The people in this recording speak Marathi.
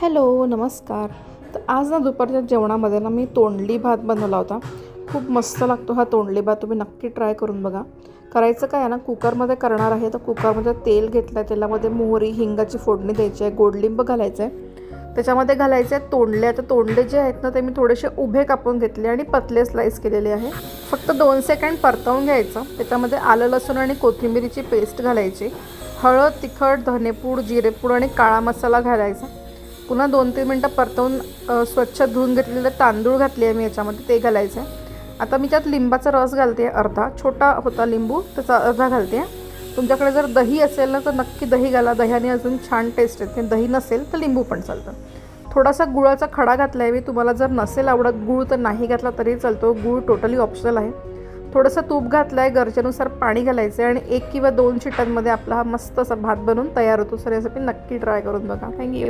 हॅलो नमस्कार. तर आज ना दुपारच्या जेवणामध्ये ना मी तोंडली भात बनवला होता. खूप मस्त लागतो हा तोंडली भात तुम्ही नक्की ट्राय करून बघा. करायचं काय आहे ना कुकरमध्ये करणार आहे तर कुकरमध्ये तेल घेतलं आहे तेलामध्ये मोहरी हिंगाची फोडणी द्यायची आहे गोडलिंब घालायचं आहे त्याच्यामध्ये घालायचं आहे तोंडले. आता तोंडले जे आहेत ना ते मी थोडेसे उभे कापून घेतले आणि पतले स्लाईस केलेले आहे. फक्त दोन सेकंड परतवून घ्यायचं. त्याच्यामध्ये आलं लसूण आणि कोथिंबिरीची पेस्ट घालायची. हळद तिखट धनेपूड जिरेपूड आणि काळा मसाला घालायचा. पुन्हा दोन तीन मिनटं परतवून स्वच्छ धुवून घेतलेले तांदूळ घातले आहे मी याच्यामध्ये ते घालायचं आहे. आता मी त्यात लिंबाचा रस घालते अर्धा छोटा होता लिंबू त्याचा अर्धा घालते. तुमच्याकडे जर दही असेल ना तर नक्की दही घाला. दह्याने अजून छान टेस्ट येते. दही नसेल तर लिंबू पण चालतं. थोडासा गुळाचा खडा घातला आहे मी. तुम्हाला जर नसेल आवडत गुळ तर नाही घातला तरी चालतो. गुळ टोटली ऑप्शनल आहे. थोडंसं तूप घातलं आहे गरजेनुसार पाणी घालायचं आहे आणि एक किंवा दोन शिटांमध्ये आपला हा मस्त असा भात बनवून तयार होतो. सर यासाठी नक्की ट्राय करून बघा. थँक्यू